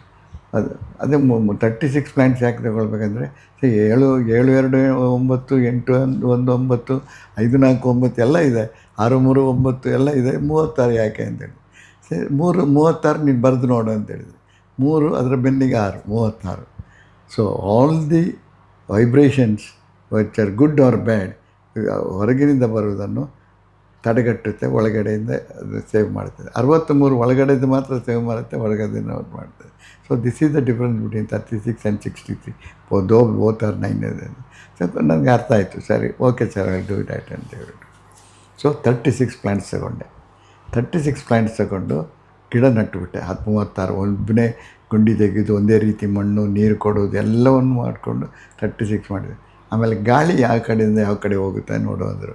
ಅದು, ಅದೇ ತರ್ಟಿ ಸಿಕ್ಸ್ ಪ್ಲ್ಯಾಂಟ್ಸ್ ಯಾಕೆ ತಗೊಳ್ಬೇಕಂದ್ರೆ ಏಳು ಏಳು, ಎರಡು, ಒಂಬತ್ತು, ಎಂಟು, ಒಂದು ಒಂದು, ಒಂಬತ್ತು, ಐದು, ನಾಲ್ಕು, ಒಂಬತ್ತು ಎಲ್ಲ ಇದೆ. ಆರು, ಮೂರು, ಒಂಬತ್ತು ಎಲ್ಲ ಇದೆ. ಮೂವತ್ತಾರು ಯಾಕೆ ಅಂತೇಳಿ. ಸರಿ ಮೂರು, ಮೂವತ್ತಾರು ನೀನು ಬರೆದು ನೋಡು ಅಂತೇಳಿದೆ. ಮೂರು ಅದರ ಬೆನ್ನಿಗೆ ಆರು, ಮೂವತ್ತಾರು. So all the vibrations which are good or bad ಹೊರಗಿನಿಂದ ಬರುವುದನ್ನು ತಡೆಗಟ್ಟುತ್ತೆ, ಒಳಗಡೆಯಿಂದ ಅದು ಸೇವ್ ಮಾಡ್ತದೆ. ಅರವತ್ತ್ಮೂರು ಒಳಗಡೆದು ಮಾತ್ರ ಸೇವ್ ಮಾಡುತ್ತೆ ಹೊರಗಡೆಯಿಂದ ಔಟ್ ಮಾಡ್ತದೆ. So this is the difference between thirty six and sixty three oh though oath or nine ಸ್ವಲ್ಪ ನನಗೆ ಅರ್ಥ ಆಯಿತು. ಸರಿ okay sir I do it it ಅಂತ ಹೇಳಿಬಿಟ್ಟು ಸೊ ತರ್ಟಿ ಸಿಕ್ಸ್ ಪ್ಲ್ಯಾಂಟ್ಸ್ ತಗೊಂಡೆ. ತರ್ಟಿ ಸಿಕ್ಸ್ ಪ್ಲ್ಯಾಂಟ್ಸ್ ತಗೊಂಡು ಗಿಡ ನಟ್ಟುಬಿಟ್ಟೆ. ಹತ್ತು ಮೂವತ್ತಾರು ಒಬ್ಬನೇ ಗುಂಡಿ ತೆಗೆದು ಒಂದೇ ರೀತಿ ಮಣ್ಣು, ನೀರು ಕೊಡೋದು ಎಲ್ಲವನ್ನು ಮಾಡಿಕೊಂಡು ತರ್ಟಿ ಸಿಕ್ಸ್ ಮಾಡಿದೆ. ಆಮೇಲೆ ಗಾಳಿ ಯಾವ ಕಡೆಯಿಂದ ಯಾವ ಕಡೆ ಹೋಗುತ್ತೆ ನೋಡು ಅಂದರು.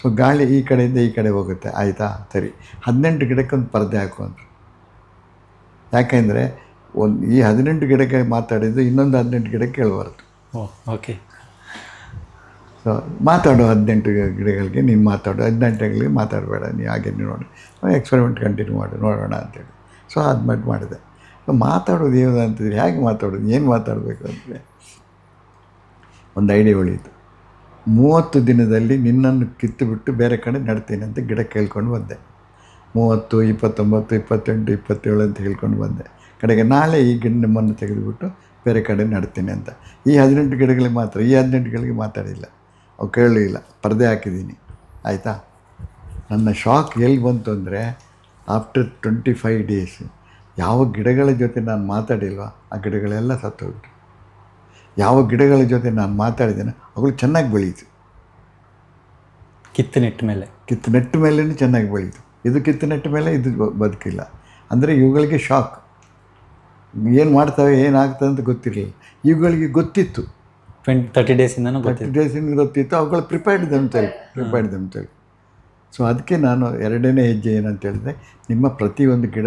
ಸೊ ಗಾಳಿ ಈ ಕಡೆಯಿಂದ ಈ ಕಡೆ ಹೋಗುತ್ತೆ. ಆಯಿತಾ? ಸರಿ. ಹದಿನೆಂಟು ಗಿಡಕ್ಕೊಂದು ಪರದೆ ಹಾಕು ಅಂತ ಯಾಕೆಂದರೆ ಒಂದು ಈ ಹದಿನೆಂಟು ಗಿಡಕ್ಕೆ ಮಾತಾಡಿದ್ದು ಇನ್ನೊಂದು ಹದಿನೆಂಟು ಗಿಡಕ್ಕೆ ಕೇಳಬಾರ್ದು ಓ ಓಕೆ. ಸೊ ಮಾತಾಡು ಹದಿನೆಂಟು ಗಿಡಗಳಿಗೆ ನೀನು ಮಾತಾಡು. ಹದಿನೆಂಟುಗಳಿಗೆ ಮಾತಾಡಬೇಡ. ನೀ ಹಾಗೆ ನೀನು ನೋಡಿ. ಎಕ್ಸ್ಪೆರಿಮೆಂಟ್ ಕಂಟಿನ್ಯೂ ಮಾಡು ನೋಡೋಣ ಅಂತೇಳಿ. ಸೊ ಅದು ಮಾಡಿ ಮಾಡಿದೆ. ಸೊ ಮಾತಾಡೋದು ಏನು ಅಂತಿದ್ರೆ ಹೇಗೆ ಮಾತಾಡೋದು? ಏನು ಮಾತಾಡಬೇಕು ಅಂದರೆ ಒಂದು ಐಡಿಯಾ ಉಳೀತು ಮೂವತ್ತು ದಿನದಲ್ಲಿ ನಿನ್ನನ್ನು ಕಿತ್ತುಬಿಟ್ಟು ಬೇರೆ ಕಡೆ ನಡ್ತೀನಿ ಅಂತ ಗಿಡ ಕೇಳ್ಕೊಂಡು ಬಂದೆ. ಮೂವತ್ತು, ಇಪ್ಪತ್ತೊಂಬತ್ತು, ಇಪ್ಪತ್ತೆಂಟು, ಇಪ್ಪತ್ತೇಳು ಅಂತ ಹೇಳ್ಕೊಂಡು ಬಂದೆ. ಕಡೆಗೆ ನಾಳೆ ಈ ಗಿಡ ನಿಮ್ಮನ್ನು ತೆಗೆದುಬಿಟ್ಟು ಬೇರೆ ಕಡೆ ನಡ್ತೀನಿ ಅಂತ. ಈ ಹದಿನೆಂಟು ಗಿಡಗಳಿಗೆ ಮಾತ್ರ, ಈ ಹದಿನೆಂಟು ಗಿಡಗಳಿಗೆ ಮಾತಾಡಿಲ್ಲ. ಅವು ಕೇಳಲಿಲ್ಲ. ಪರದೆ ಹಾಕಿದ್ದೀನಿ. ಆಯಿತಾ? ನನ್ನ ಶಾಕ್ ಎಲ್ಲಿ ಬಂತು ಅಂದರೆ, ಆಫ್ಟರ್ ಟ್ವೆಂಟಿ ಫೈವ್ ಡೇಸ್ ಯಾವ ಗಿಡಗಳ ಜೊತೆ ನಾನು ಮಾತಾಡಿಲ್ವ, ಆ ಗಿಡಗಳೆಲ್ಲ ಸತ್ತೋಗ್ಬಿಟ್ಟು ಯಾವ ಗಿಡಗಳ ಜೊತೆ ನಾನು ಮಾತಾಡಿದ್ದೇನೆ ಅವುಗಳು ಚೆನ್ನಾಗಿ ಬೆಳೀತು ಕಿತ್ತು ನೆಟ್ಟ ಮೇಲೆ. ಕಿತ್ತು ನೆಟ್ಟ ಮೇಲೇ ಚೆನ್ನಾಗಿ ಬೆಳೀತು ಇದು ಕಿತ್ತು ನೆಟ್ಟ ಮೇಲೆ ಇದು ಬ- ಬದುಕಿಲ್ಲ. ಅಂದರೆ ಇವುಗಳಿಗೆ ಶಾಕ್. ಏನು ಮಾಡ್ತವೆ ಏನಾಗ್ತದೆ ಅಂತ ಗೊತ್ತಿರಲಿಲ್ಲ. ಇವುಗಳಿಗೆ ಗೊತ್ತಿತ್ತು. ಟ್ವೆಂಟಿ ತರ್ಟಿ ಡೇಸಿಂದನೂ ತರ್ಟಿ ಡೇಸಿಂದ ಗೊತ್ತಿತ್ತು. ಅವುಗಳು prepared themselves prepared themselves so ಅದಕ್ಕೆ ನಾನು ಎರಡನೇ ಹೆಜ್ಜೆ ಏನಂತ ಹೇಳಿದೆ ನಿಮ್ಮ ಪ್ರತಿಯೊಂದು ಗಿಡ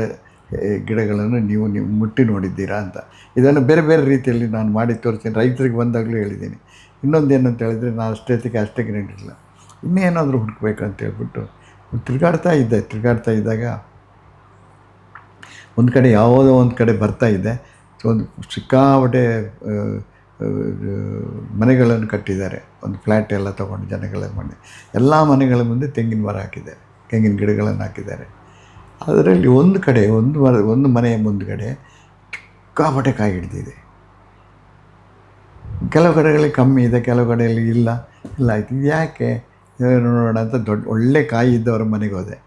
ಗಿಡಗಳನ್ನು ನೀವು ನೀವು ಮುಟ್ಟಿ ನೋಡಿದ್ದೀರಾ ಅಂತ. ಇದನ್ನು ಬೇರೆ ಬೇರೆ ರೀತಿಯಲ್ಲಿ ನಾನು ಮಾಡಿ ತೋರಿಸ್ತೀನಿ. ರೈತರಿಗೆ ಬಂದಾಗಲೂ ಹೇಳಿದ್ದೀನಿ. ಇನ್ನೊಂದೇನು ಅಂತ ಹೇಳಿದರೆ, ನಾನು ಅಷ್ಟೇತಿಗೆ ಅಷ್ಟೇ ಇಲ್ಲ ಇನ್ನೇನಾದರೂ ಹುಡುಕ್ಬೇಕಂತ ಹೇಳ್ಬಿಟ್ಟು ತಿರುಗಾಡ್ತಾ ಇದ್ದೆ. ತಿರುಗಾಡ್ತಾ ಇದ್ದಾಗ ಒಂದು ಕಡೆ ಯಾವುದೋ ಒಂದು ಕಡೆ ಬರ್ತಾ ಇದ್ದೆ ಒಂದು ಸಿಕ್ಕಾಪಟ್ಟೆ ಮನೆಗಳನ್ನು ಕಟ್ಟಿದ್ದಾರೆ. ಒಂದು ಫ್ಲ್ಯಾಟ್ ಎಲ್ಲ ತೊಗೊಂಡು ಜನಗಳ ಮಾಡಿ ಎಲ್ಲ ಮನೆಗಳ ಮುಂದೆ ತೆಂಗಿನ ಮರ ಹಾಕಿದ್ದಾರೆ. ತೆಂಗಿನ ಗಿಡಗಳನ್ನು ಹಾಕಿದ್ದಾರೆ. ಅದರಲ್ಲಿ ಒಂದು ಕಡೆ, ಒಂದು ಮರ, ಒಂದು ಮನೆಯ ಮುಂದುಗಡೆ ಕಾಪಟೆ ಕಾಯಿ ಹಿಡ್ದಿದೆ. ಕೆಲವು ಕಡೆಗಳಲ್ಲಿ ಕಮ್ಮಿ ಇದೆ, ಕೆಲವು ಕಡೆಯಲ್ಲಿ ಇಲ್ಲ ಇಲ್ಲ ಆಯಿತು. ಯಾಕೆ? ನೋಡೋಣ ಅಂತ ದೊಡ್ಡ ಒಳ್ಳೆ ಕಾಯಿ ಇದ್ದವರ ಮನೆಗೆ ಹೋದೆ.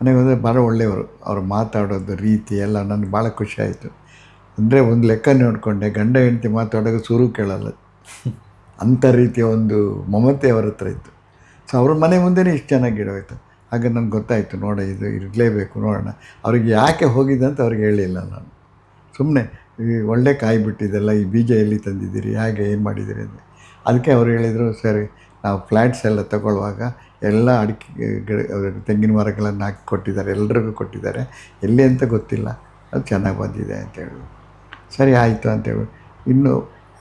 ಮನೆಗೆ ಹೋದರೆ ಭಾಳ ಒಳ್ಳೆಯವರು. ಅವರು ಮಾತಾಡೋದು, ರೀತಿ ಎಲ್ಲ ನನಗೆ ಭಾಳ ಆಯಿತು. ಅಂದರೆ ಒಂದು ಲೆಕ್ಕ ನೋಡಿಕೊಂಡೆ, ಗಂಡ ಹೆಂಡತಿ ಮಾತಾಡೋಕೆ ಸುರು ಕೇಳಲ್ಲ. ಅಂಥ ರೀತಿಯ ಒಂದು ಮಮತೆ ಅವರ ಹತ್ರ ಇತ್ತು. ಸೊ ಅವ್ರ ಮನೆ ಮುಂದೆನೇ ಇಷ್ಟು ಚೆನ್ನಾಗಿ ಗಿಡವಾಯಿತು ಆಗ ನನಗೆ ಗೊತ್ತಾಯಿತು, ನೋಡ ಇದು ಇರಲೇಬೇಕು, ನೋಡೋಣ. ಅವ್ರಿಗೆ ಯಾಕೆ ಹೋಗಿದೆ ಅಂತ ಅವ್ರಿಗೆ ಹೇಳಿಲ್ಲ ನಾನು. ಸುಮ್ಮನೆ ಒಳ್ಳೆ ಕಾಯಿ ಬಿಟ್ಟಿದ್ದೆಲ್ಲ ಈ ಬೀಜ ಎಲ್ಲಿ ತಂದಿದ್ದೀರಿ, ಹೇಗೆ, ಏನು ಮಾಡಿದ್ದೀರಿ ಅಂತ. ಅದಕ್ಕೆ ಅವ್ರು ಹೇಳಿದರು, ಸರಿ, ನಾವು ಫ್ಲ್ಯಾಟ್ಸ್ ಎಲ್ಲ ತಗೊಳ್ಳುವಾಗ ಎಲ್ಲ ಅಡಿಕೆ ತೆಂಗಿನ ಮರಗಳನ್ನು ಹಾಕಿ ಕೊಟ್ಟಿದ್ದಾರೆ, ಎಲ್ರಿಗೂ ಕೊಟ್ಟಿದ್ದಾರೆ. ಎಲ್ಲಿ ಅಂತ ಗೊತ್ತಿಲ್ಲ. ಅದು ಚೆನ್ನಾಗಿ ಬಂದಿದೆ ಅಂತ ಹೇಳಿದ್ರು. ಸರಿ, ಆಯಿತು ಅಂತೇಳಿ ಇನ್ನು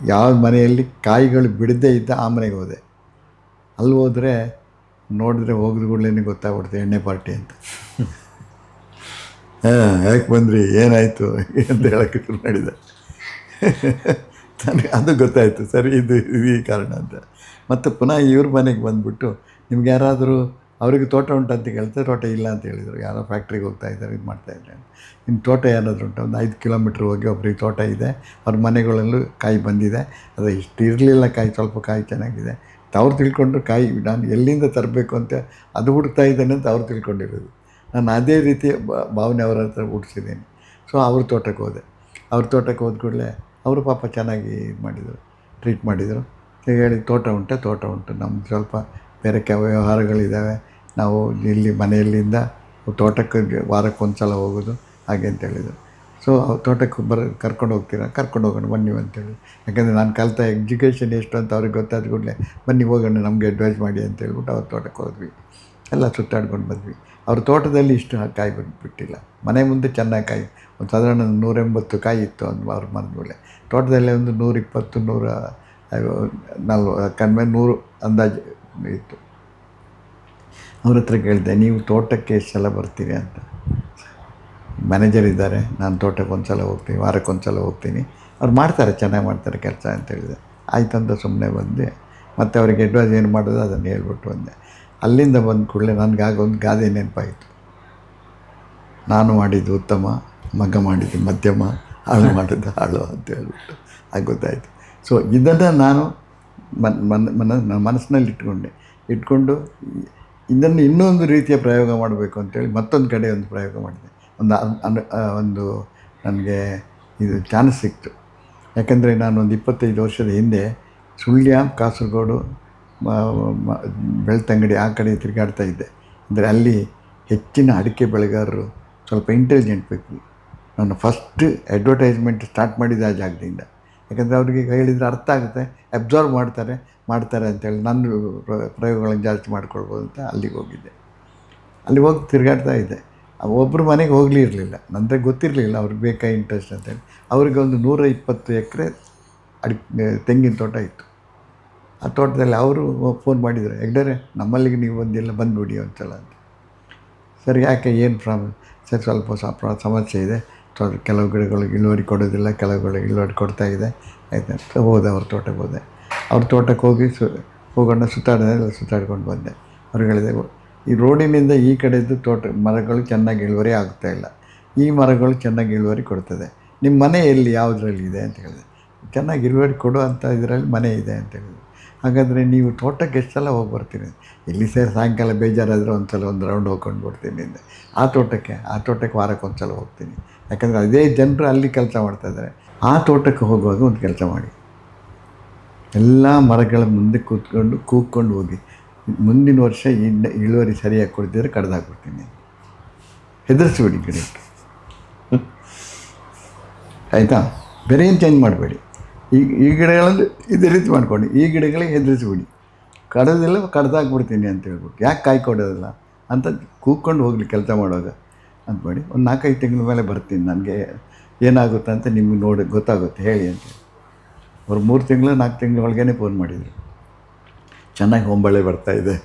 ಯಾವ ಮನೆಯಲ್ಲಿ ಕಾಯಿಗಳು ಬಿಡದೇ ಇದ್ದ ಆ ಮನೆಗೆ ಹೋದೆ. ಅಲ್ಲಿ ಹೋದರೆ ನೋಡಿದ್ರೆ ಹೋಗಿದ ಕೂಡಲೇ ಗೊತ್ತಾಗ್ಬಿಡ್ತು ಎಣ್ಣೆ ಪಾರ್ಟಿ ಅಂತ. ಹಾಂ, ಯಾಕೆ ಬಂದ್ರಿ? ಏನಾಯಿತು ಅಂತ ಹೇಳಕ್ಕೆ ಶುರು ಮಾಡಿದೆ. ನನಗೆ ಅದು ಗೊತ್ತಾಯಿತು. ಸರಿ, ಇದು ಈ ಕಾರಣ ಅಂತ. ಮತ್ತು ಪುನಃ ಇವ್ರ ಮನೆಗೆ ಬಂದುಬಿಟ್ಟು ನಿಮ್ಗೆ ಯಾರಾದರೂ ಅವರಿಗೆ ತೋಟ ಉಂಟಂತ ಕೇಳ್ತಾರೆ, ತೋಟ ಇಲ್ಲ ಅಂತ ಹೇಳಿದರು. ಯಾರೋ ಫ್ಯಾಕ್ಟ್ರಿಗೆ ಹೋಗ್ತಾ ಇದ್ದಾರೆ, ಇದು ಮಾಡ್ತಾ ಇದ್ದಾರೆ ನಿಮ್ಮ ತೋಟ ಏನಾದರೂ ಉಂಟು? ಒಂದು ಐದು ಕಿಲೋಮೀಟ್ರ್ ಹೋಗಿ ಒಬ್ಬರಿಗೆ ತೋಟ ಇದೆ. ಅವ್ರ ಮನೆಗಳಲ್ಲೂ ಕಾಯಿ ಬಂದಿದೆ. ಅದು ಇಷ್ಟು ಇರಲಿಲ್ಲ ಕಾಯಿ, ಸ್ವಲ್ಪ ಕಾಯಿ ಚೆನ್ನಾಗಿದೆ. ಅವ್ರು ತಿಳ್ಕೊಂಡ್ರು ಕಾಯಿ ನಾನು ಎಲ್ಲಿಂದ ತರಬೇಕು ಅಂತ ಅದು ಹುಡ್ತಾ ಇದ್ದೇನೆ ಅಂತ ಅವ್ರು ತಿಳ್ಕೊಂಡಿರೋದು. ನಾನು ಅದೇ ರೀತಿ ಭಾವನೆ ಅವರ ಹತ್ರ ಹುಟ್ಟಿಸಿದ್ದೀನಿ ಸೊ ಅವ್ರ ತೋಟಕ್ಕೆ ಹೋದೆ. ಅವ್ರ ತೋಟಕ್ಕೆ ಹೋದ ಕೂಡಲೇ ಅವರು ಪಾಪ ಚೆನ್ನಾಗಿ ಇದು ಮಾಡಿದರು ಟ್ರೀಟ್ ಮಾಡಿದರು. ಹೇಳಿ ತೋಟ ಉಂಟು ತೋಟ ಉಂಟು. ನಮ್ಮ ಸ್ವಲ್ಪ ಬೇರೆ ಕೆ ವ್ಯವಹಾರಗಳಿದ್ದಾವೆ ನಾವು ಇಲ್ಲಿ ಮನೆಯಲ್ಲಿಂದ ತೋಟಕ್ಕೆ ವಾರಕ್ಕೆ ಸಲ ಹೋಗೋದು ಹಾಗೆ ಅಂತ ಹೇಳಿದರು. ಸೊ ತೋಟಕ್ಕೆ ಬರ, ಕರ್ಕೊಂಡು ಹೋಗ್ತೀರಾ? ಕರ್ಕೊಂಡು ಹೋಗೋಣ, ಬನ್ನಿ ಅಂತೇಳಿ. ಯಾಕಂದರೆ ನಾನು ಕಲಿತ ಎಜುಕೇಷನ್ ಎಷ್ಟು ಅಂತ ಅವ್ರಿಗೆ ಗೊತ್ತಾದ ಕೂಡಲೇ, ಬನ್ನಿ ಹೋಗೋಣ, ನಮಗೆ ಅಡ್ವೈಸ್ ಮಾಡಿ ಅಂತ ಹೇಳ್ಬಿಟ್ಟು ಅವ್ರ ತೋಟಕ್ಕೆ ಹೋದ್ವಿ. ಎಲ್ಲ ಸುತ್ತಾಡ್ಕೊಂಡು ಬಂದ್ವಿ. ಅವ್ರ ತೋಟದಲ್ಲಿ ಇಷ್ಟು ಕಾಯಿ ಬಂದುಬಿಟ್ಟಿಲ್ಲ. ಮನೆ ಮುಂದೆ ಚೆನ್ನಾಗಿ ಕಾಯಿ, ಒಂದು ಸಾಧಾರಣ ನೂರೆಂಬತ್ತು ಕಾಯಿ ಇತ್ತು ಅಂದ್ ಅವ್ರ ಮರದೊಳ್ಳೆ ತೋಟದಲ್ಲೇ ಒಂದು ನೂರಿಪ್ಪತ್ತು, ನೂರ ನಲ್ವ ಕಡಿಮೆ ನೂರು ಅಂದಾಜು ಇತ್ತು. ಅವ್ರ ಹತ್ರ ಕೇಳಿದೆ, ನೀವು ತೋಟಕ್ಕೆ ಎಷ್ಟು ಸಲ ಬರ್ತೀರಿ? ಅಂತ. ಮ್ಯಾನೇಜರ್ ಇದ್ದಾರೆ. ನಾನು ತೋಟಕ್ಕೆ ಒಂದು ಸಲ ಹೋಗ್ತೀನಿ ವಾರಕ್ಕೆ ಒಂದು ಸಲ ಹೋಗ್ತೀನಿ. ಅವ್ರು ಮಾಡ್ತಾರೆ ಚೆನ್ನಾಗಿ ಮಾಡ್ತಾರೆ ಕೆಲಸ ಅಂತ ಹೇಳಿದೆ. ಆಯ್ತು ಅಂತ ಸುಮ್ಮನೆ ಬಂದೆ. ಮತ್ತು ಅವ್ರಿಗೆ ಅಡ್ವೈಸ್ ಏನು ಮಾಡೋದು ಅದನ್ನು ಹೇಳ್ಬಿಟ್ಟು ಬಂದೆ. ಅಲ್ಲಿಂದ ಬಂದ ಕೂಡಲೇ ನನಗೆ ಆಗ ಒಂದು ಗಾದೆ ನೆನಪಾಯಿತು. ನಾನು ಮಾಡಿದ್ದು ಉತ್ತಮ ಮಗ ಮಾಡಿದ್ದು ಮಧ್ಯಮ ಹಾಳು ಮಾಡಿದ್ದು ಹಾಳು ಅಂತ ಹೇಳ್ಬಿಟ್ಟು ಆಗ ಗೊತ್ತಾಯಿತು. ಸೊ ಇದನ್ನು ನಾನು ಮನ್ ಮನ್ ಮನ ನನ್ನ ಮನಸ್ಸಿನಲ್ಲಿ ಇಟ್ಕೊಂಡೆ. ಇಟ್ಕೊಂಡು ಇದನ್ನು ಇನ್ನೊಂದು ರೀತಿಯ ಪ್ರಯೋಗ ಮಾಡಬೇಕು ಅಂತೇಳಿ ಮತ್ತೊಂದು ಕಡೆ ಒಂದು ಪ್ರಯೋಗ ಮಾಡಿದೆ. ಒಂದು ಅನ್- ಒಂದು ನನಗೆ ಇದು ಚಾನ್ಸ್ ಸಿಕ್ತು. ಯಾಕೆಂದರೆ ನಾನು ಒಂದು ಇಪ್ಪತ್ತೈದು ವರ್ಷದ ಹಿಂದೆ ಸುಳ್ಯ, ಕಾಸರಗೋಡು ಬೆಳ್ತಂಗಡಿ ಆ ಕಡೆ ತಿರುಗಾಡ್ತಾ ಇದ್ದೆ. ಅಂದರೆ ಅಲ್ಲಿ ಹೆಚ್ಚಿನ ಅಡಿಕೆ ಬೆಳೆಗಾರರು ಸ್ವಲ್ಪ ಇಂಟೆಲಿಜೆಂಟ್ ಬೇಕು ನಾನು ಫಸ್ಟ್ ಅಡ್ವರ್ಟೈಸ್ಮೆಂಟ್ ಸ್ಟಾರ್ಟ್ ಮಾಡಿದ ಆ ಜಾಗದಿಂದ. ಯಾಕಂದರೆ ಅವ್ರಿಗೆ ಹೇಳಿದರೆ ಅರ್ಥ ಆಗುತ್ತೆ ಅಬ್ಸರ್ವ್ ಮಾಡ್ತಾರೆ ಮಾಡ್ತಾರೆ ಅಂತೇಳಿ ನನ್ನ ಪ್ರ- ಪ್ರಯೋಗಗಳನ್ನು ಜಾಸ್ತಿ ಮಾಡ್ಕೊಳ್ಬೋದು ಅಂತ ಅಲ್ಲಿಗೆ ಹೋಗಿದ್ದೆ. ಅಲ್ಲಿ ಹೋಗಿ ತಿರುಗಾಡ್ತಾ ಇದ್ದೆ. ಒಬ್ಬರು ಮನೆಗೆ ಹೋಗಲಿ ಇರಲಿಲ್ಲ ನನಗೆ ಗೊತ್ತಿರಲಿಲ್ಲ ಅವ್ರಿಗೆ ಬೇಕಾ ಇಂಟ್ರೆಸ್ಟ್ ಅಂತೇಳಿ ಅವ್ರಿಗೆ ಒಂದು ನೂರ ಇಪ್ಪತ್ತು ಎಕರೆ ಅಡಿ ತೆಂಗಿನ ತೋಟ ಇತ್ತು. ಆ ತೋಟದಲ್ಲಿ ಅವರು ಫೋನ್ ಮಾಡಿದರು, ಹೆಗ್ಡರೆ, ನಮ್ಮಲ್ಲಿಗೆ ನೀವು ಒಂದಿಲ್ಲ ಬಂದುಬಿಡಿ ಒಂದ್ಸಲ ಅಂತ. ಸರಿ, ಯಾಕೆ, ಏನು ಪ್ರಾಬ್ಲಮ್ ಸರ್, ಸ್ವಲ್ಪ ಸಮಸ್ಯೆ ಇದೆ. ಕೆಲವು ಗಿಡಗಳಿಗೆ ಇಳುವರಿ ಕೊಡೋದಿಲ್ಲ ಕೆಲವು ಗಿಡ ಇಳುವರಿ ಕೊಡ್ತಾ ಇದೆ. ಆಯಿತು ಹೋದೆ ಅವ್ರ ತೋಟಕ್ಕೆ ಹೋದೆ. ಅವ್ರ ತೋಟಕ್ಕೆ ಹೋಗಿ ಸು, ಹೋಗೋಣ ಸುತ್ತಾಡಿದೆ ಸುತ್ತಾಡ್ಕೊಂಡು ಬಂದೆ. ಅವ್ರು ಹೇಳಿದೆ ಈ ರೋಡಿನಿಂದ ಈ ಕಡೆದು ತೋಟ, ಮರಗಳು ಚೆನ್ನಾಗಿ ಇಳುವರಿ ಆಗ್ತಾ ಇಲ್ಲ. ಈ ಮರಗಳು ಚೆನ್ನಾಗಿ ಇಳುವರಿ ಕೊಡ್ತದೆ. ನಿಮ್ಮ ಮನೆ ಎಲ್ಲಿ, ಯಾವುದರಲ್ಲಿ ಇದೆ ಅಂತ ಹೇಳಿದೆ ಚೆನ್ನಾಗಿ ಇಳುವರಿ ಕೊಡುವಂಥ ಇದರಲ್ಲಿ ಮನೆ ಇದೆ ಅಂತ ಹೇಳಿದ್ರು. ಹಾಗಾದರೆ ನೀವು ತೋಟಕ್ಕೆ ಎಷ್ಟು ಸಲ ಹೋಗಿ ಬರ್ತೀರಿ? ಎಲ್ಲಿ ಸೇರಿ ಸಾಯಂಕಾಲ ಬೇಜಾರಾದರೆ ಒಂದು ಸಲ ಒಂದು ರೌಂಡ್ ಹೋಗ್ಕೊಂಡು ಬರ್ತೀನಿ ಆ ತೋಟಕ್ಕೆ ಆ ತೋಟಕ್ಕೆ ವಾರಕ್ಕೆ ಒಂದು ಸಲ ಹೋಗ್ತೀನಿ. ಯಾಕಂದರೆ ಅದೇ ಜನರು ಅಲ್ಲಿ ಕೆಲಸ ಮಾಡ್ತಾಯಿದ್ದಾರೆ ಆ ತೋಟಕ್ಕೆ ಹೋಗುವಾಗ ಒಂದು ಕೆಲಸ ಮಾಡಿ. ಎಲ್ಲ ಮರಗಳ ಮುಂದೆ ಕೂತ್ಕೊಂಡು ಕೂತ್ಕೊಂಡು ಹೋಗಿ. ಮುಂದಿನ ವರ್ಷ ಇಳುವರಿ ಸರಿಯಾಗಿ ಕೊಡ್ತಿದ್ರೆ ಕಡ್ದು ಹಾಕ್ಬಿಡ್ತೀನಿ ಹೆದರಿಸ್ಬೇಡಿ ಗಿಡಕ್ಕೆ. ಆಯಿತಾ? ಬೇರೆ ಏನು ಚೇಂಜ್ ಮಾಡಬೇಡಿ. ಈ ಈ ಗಿಡಗಳಲ್ಲಿ ಇದೇ ರೀತಿ ಮಾಡ್ಕೊಂಡು, ಈ ಗಿಡಗಳಿಗೆ ಹೆದರಿಸ್ಬಿಡಿ ಕಡೋದಿಲ್ಲ ಕಡ್ದಾಕ್ಬಿಡ್ತೀನಿ ಅಂತ ಹೇಳ್ಬಿಟ್ಟು. ಯಾಕೆ ಕಾಯಿ ಕೊಡೋದಿಲ್ಲ? ಅಂತ ಕೂಗ್ಕೊಂಡು ಹೋಗಲಿ ಕೆಲಸ ಮಾಡುವಾಗ. ಅಂತ ಮಾಡಿ ಒಂದು ನಾಲ್ಕೈದು ತಿಂಗಳ ಮೇಲೆ ಬರ್ತೀನಿ. ನನಗೆ ಏನಾಗುತ್ತೆ ಅಂತ ನಿಮಗೆ ನೋಡಿ ಗೊತ್ತಾಗುತ್ತೆ. ಹೇಳಿ ಅಂತ ಅವ್ರು ಮೂರು ತಿಂಗಳು, ನಾಲ್ಕು ತಿಂಗಳ ಒಳಗೇ ಫೋನ್ ಮಾಡಿದರು. ಚೆನ್ನಾಗಿ ಹೊಂಬಳೆ ಬರ್ತಾ ಇದೆ.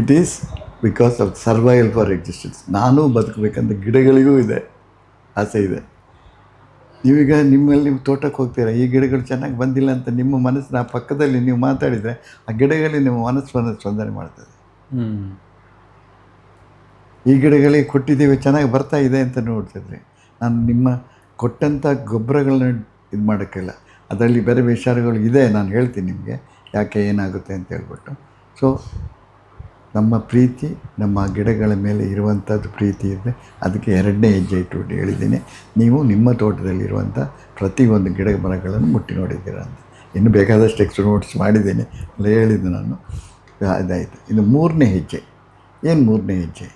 It is because of survival for existence ನಾನು ಬದುಕಬೇಕಂತ ಗಿಡಗಳಿಗೂ ಇದೆ ಆಸೆ ಇದೆ. ನೀವೀಗ ನಿಮ್ಮಲ್ಲಿ ನೀವು ತೋಟಕ್ಕೆ ಹೋಗ್ತೀರಾ? ಈ ಗಿಡಗಳು ಚೆನ್ನಾಗಿ ಬಂದಿಲ್ಲ ಅಂತ ನಿಮ್ಮ ಮನಸ್ಸಿನ ಪಕ್ಕದಲ್ಲಿ ನೀವು ಮಾತಾಡಿದರೆ ಆ ಗಿಡಗಳಲ್ಲಿ ನಿಮ್ಮ ಮನಸ್ಸನ್ನು ಸ್ಪಂದನೆ ಮಾಡ್ತದೆ. ಈ ಗಿಡಗಳಿಗೆ ಕೊಟ್ಟಿದ್ದೀವಿ ಚೆನ್ನಾಗಿ ಬರ್ತಾ ಇದೆ ಅಂತ ನೋಡ್ತಿದ್ರಿ ನಾನು ನಿಮ್ಮ ಕೊಟ್ಟಂಥ ಗೊಬ್ಬರಗಳನ್ನ ಇದು ಮಾಡೋಕ್ಕಿಲ್ಲ. ಅದರಲ್ಲಿ ಬೇರೆ ವಿಚಾರಗಳು ಇದೆ, ನಾನು ಹೇಳ್ತೀನಿ ನಿಮಗೆ, ಯಾಕೆ ಏನಾಗುತ್ತೆ ಅಂತ ಹೇಳ್ಬಿಟ್ಟು. ಸೊ ನಮ್ಮ ಪ್ರೀತಿ, ನಮ್ಮ ಗಿಡಗಳ ಮೇಲೆ ಇರುವಂಥದ್ದು ಪ್ರೀತಿ ಇದೆ ಅದಕ್ಕೆ ಎರಡನೇ ಹೆಜ್ಜೆ ಇಟ್ಟುಬಿಟ್ಟು ಹೇಳಿದ್ದೀನಿ. ನೀವು ನಿಮ್ಮ ತೋಟದಲ್ಲಿರುವಂಥ ಪ್ರತಿಯೊಂದು ಗಿಡ ಮರಗಳನ್ನು ಮುಟ್ಟಿ ನೋಡಿದ್ದೀರ ಅಂತ. ಇನ್ನು ಬೇಕಾದಷ್ಟು ಎಕ್ಸ್ ನೋಟ್ಸ್ ಮಾಡಿದ್ದೀನಿ. ಅಲ್ಲ ಹೇಳಿದ್ದು ನಾನು. ಇದಾಯಿತು ಇನ್ನು ಮೂರನೇ ಹೆಜ್ಜೆ. ಏನು ಮೂರನೇ ಹೆಜ್ಜೆ?